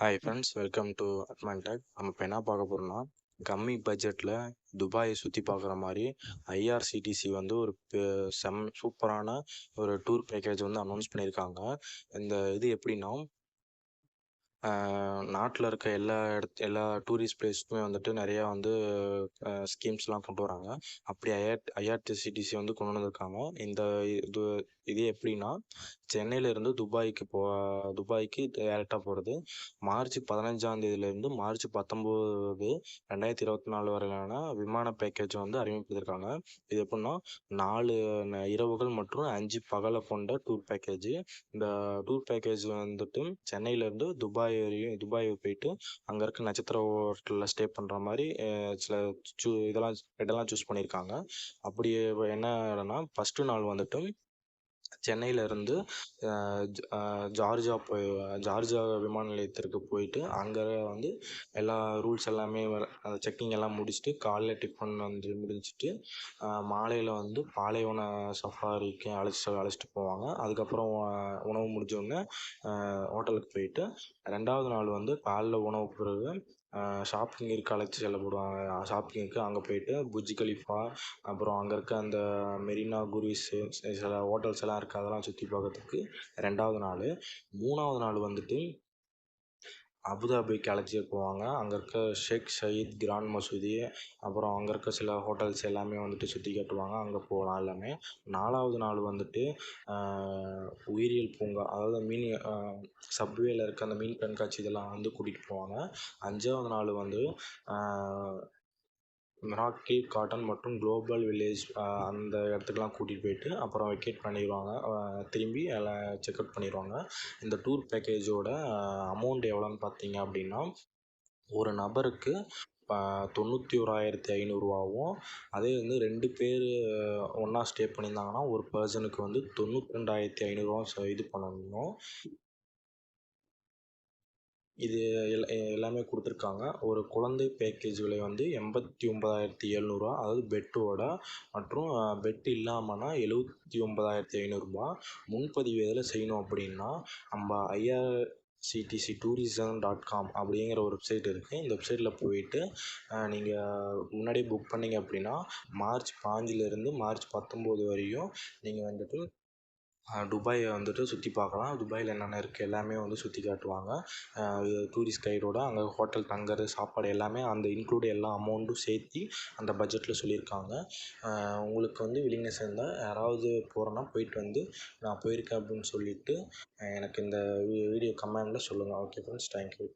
Hi friends welcome to அட்மான்டெக் நம்ம இப்போ என்ன பார்க்க போகிறோம்னா கம்மி பட்ஜெட்டில் துபாயை சுற்றி பார்க்குற மாதிரி ஐஆர்சிடிசி வந்து ஒரு செம் சூப்பரான ஒரு டூர் பேக்கேஜ் வந்து அனௌன்ஸ் பண்ணியிருக்காங்க. இந்த இது எப்படின்னா நாட்டில் இருக்க எல்லா இடத்து எல்லா டூரிஸ்ட் பிளேஸ்க்குமே வந்துட்டு நிறையா வந்து ஸ்கீம்ஸ்லாம் கொண்டு வராங்க. அப்படி ஐஆர் ஐஆர்டிசிடிசி வந்து கொண்டு வந்திருக்காங்க. இந்த இது இது எப்படின்னா சென்னையிலேருந்து துபாய்க்கு போ துபாய்க்கு டேரெக்டாக போகிறது மார்ச் பதினஞ்சாம் தேதியிலேருந்து மார்ச் பத்தொம்போது ரெண்டாயிரத்தி இருபத்தி நாலு வரையிலான விமான பேக்கேஜ் வந்து அறிமுகப்படுத்தியிருக்காங்க இது எப்படின்னா நாலு இரவுகள் மற்றும் அஞ்சு பகலை கொண்ட டூர் பேக்கேஜ் இந்த டூர் பேக்கேஜ் வந்துட்டு சென்னையிலேருந்து துபாய் வரையும் துபாய் போயிட்டு அங்கே இருக்க நட்சத்திர ஹோட்டலில் ஸ்டே பண்ணுற மாதிரி சில சூ இதெல்லாம் இடம்லாம் சூஸ் பண்ணியிருக்காங்க அப்படி என்ன இடம்னா ஃபஸ்ட்டு நாள் வந்துட்டு சென்னையிலேருந்து ஜார்ஜா போய் ஜார்ஜா விமான நிலையத்திற்கு போயிட்டு அங்கே வந்து எல்லா ரூல்ஸ் எல்லாமே வர செக்கிங் எல்லாம் முடிச்சுட்டு காலைல டிஃபன் வந்து முடிஞ்சிட்டு மாலையில் வந்து பாலைவன சஃபாரிக்கு அழைச்சி அழைச்சிட்டு போவாங்க. அதுக்கப்புறம் உணவு முடிஞ்சோடனே ஹோட்டலுக்கு போயிட்டு ரெண்டாவது நாள் வந்து காலைல உணவு பிறகு ஷாப்பிங் இருக்க அழைச்சி செல்லப்படுவாங்க. ஷாப்பிங்க்கு அங்கே போயிட்டு புர்ஜ் கலிஃபா அப்புறம் அங்கே இருக்க அந்த மெரினா குரீஸு சில ஹோட்டல்ஸ் எல்லாம் இருக்குது அதெல்லாம் சுற்றி பார்க்கறதுக்கு ரெண்டாவது நாள். மூணாவது நாள் வந்துட்டு அபுதாபிக்கு அழைச்சிட்டு போவாங்க. அங்கே இருக்க ஷேக் சயீத் கிராண்ட் மசூதி அப்புறம் அங்கே இருக்க சில ஹோட்டல்ஸ் எல்லாமே வந்துட்டு சுற்றி காட்டுவாங்க. அங்கே போகலாம் எல்லாமே. நாலாவது நாள் வந்துட்டு உயிரியல் பூங்கா அதாவது மீன் சப்வேயில் இருக்க அந்த மீன் கண்காட்சி இதெல்லாம் வந்து கூட்டிகிட்டு போவாங்க. அஞ்சாவது நாள் வந்து மிராக்கி காட்டன் மற்றும் குளோபல் வில்லேஜ் அந்த இடத்துக்குலாம் கூட்டிகிட்டு போயிட்டு அப்புறம் வெக்கேட் பண்ணிடுவாங்க. திரும்பி எல்லாம் செக்கவுட் பண்ணிடுவாங்க. இந்த டூர் பேக்கேஜோட அமௌண்ட் எவ்வளோன்னு பார்த்தீங்க அப்படின்னா ஒரு நபருக்கு தொண்ணூற்றி ஓராயிரத்தி ஐநூறுரூவாவும் அதே வந்து ரெண்டு பேர் ஒன்றா ஸ்டே பண்ணியிருந்தாங்கன்னா ஒரு பர்சனுக்கு வந்து தொண்ணூற்றி ரெண்டாயிரத்தி ஐநூறுரூவா இது பண்ணணும். இது எல் எல்லாமே கொடுத்துருக்காங்க. ஒரு குழந்தை பேக்கேஜ் விலை வந்து எண்பத்தி ஒன்பதாயிரத்தி எழுநூறுவா அதாவது பெட்டோட மற்றும் பெட் இல்லாமல்னா எழுபத்தி ஒன்பதாயிரத்தி ஐநூறுரூபா முன்பதிவு எதில் செய்யணும் அப்படின்னா நம்ம ஐஆர்சிடிசி டூரிசம் டாட் காம் அப்படிங்கிற ஒரு வெப்சைட் இருக்குது இந்த வெப்சைட்டில் போயிட்டு நீங்கள் முன்னாடியே புக் பண்ணீங்க அப்படின்னா மார்ச் பாஞ்சிலேருந்து மார்ச் பத்தொம்போது வரையும் நீங்கள் வந்துட்டு துபாயை வந்துட்டு சுற்றி பார்க்கலாம். துபாயில் என்னென்ன இருக்குது எல்லாமே வந்து சுற்றி காட்டுவாங்க. டூரிஸ்ட் கைடோட அங்கே ஹோட்டல் தங்குறது சாப்பாடு எல்லாமே அந்த இன்க்ளூட் எல்லா அமௌண்ட்டும் சேர்த்து அந்த பட்ஜெட்டில் சொல்லியிருக்காங்க. உங்களுக்கு வந்து வில்லிங்னஸ் இருந்தால் யாராவது போகிறோன்னா போயிட்டு வந்து நான் போயிருக்கேன் அப்படின்னு சொல்லிட்டு எனக்கு இந்த வீடியோ கமெண்டில் சொல்லுங்கள் ஓகே ஃப்ரெண்ட்ஸ் தேங்க்யூ